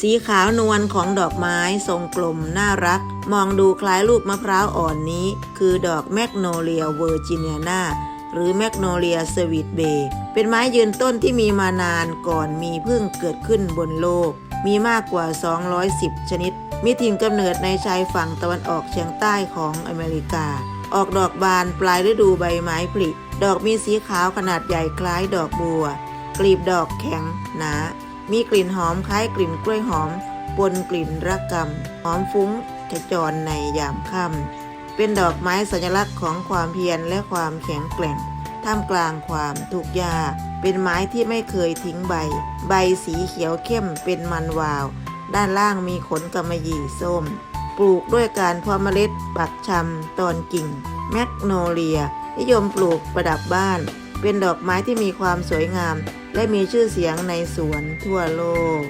สีขาวนวลของดอกไม้ทรงกลมน่ารัก มองดูคล้ายลูกมะพร้าวอ่อนนี้ คือดอกแมกโนเลียเวอร์จิเนียนาหรือแมกโนเลียสวีทเบย์เป็นไม้ยืนต้นที่มีมานานก่อนมีพึ่งเกิดขึ้นบนโลก มีมากกว่า 210 ชนิด มีถิ่นกำเนิดในชายฝั่งตะวันออกเฉียงใต้ของอเมริกา ออกดอกบานปลายฤดูใบไม้ผลิดอกมีสีขาวขนาดใหญ่คล้ายดอกบัว กลีบดอกแข็งหนา มีกลิ่นหอมคล้ายกลิ่นกล้วยหอม ปนกลิ่นระกำหอมฟุ้งขจรในยามค่ำเป็นดอกไม้สัญลักษณ์ของความเพียรและความแข็งแกร่ง ท่ามกลางความทุกข์ยากเป็นไม้ที่ไม่เคยทิ้งใบ ใบสีเขียวเข้มเป็นมันวาว ด้านล่างมีขนกำมะหยี่ส้ม ปลูกด้วยการเพาะเมล็ดปักชำตอนกิ่ง แมกโนเลีย นิยมปลูกประดับบ้าน เป็นดอกไม้ที่มีความสวยงาม และมีชื่อเสียงในสวนทั่วโลก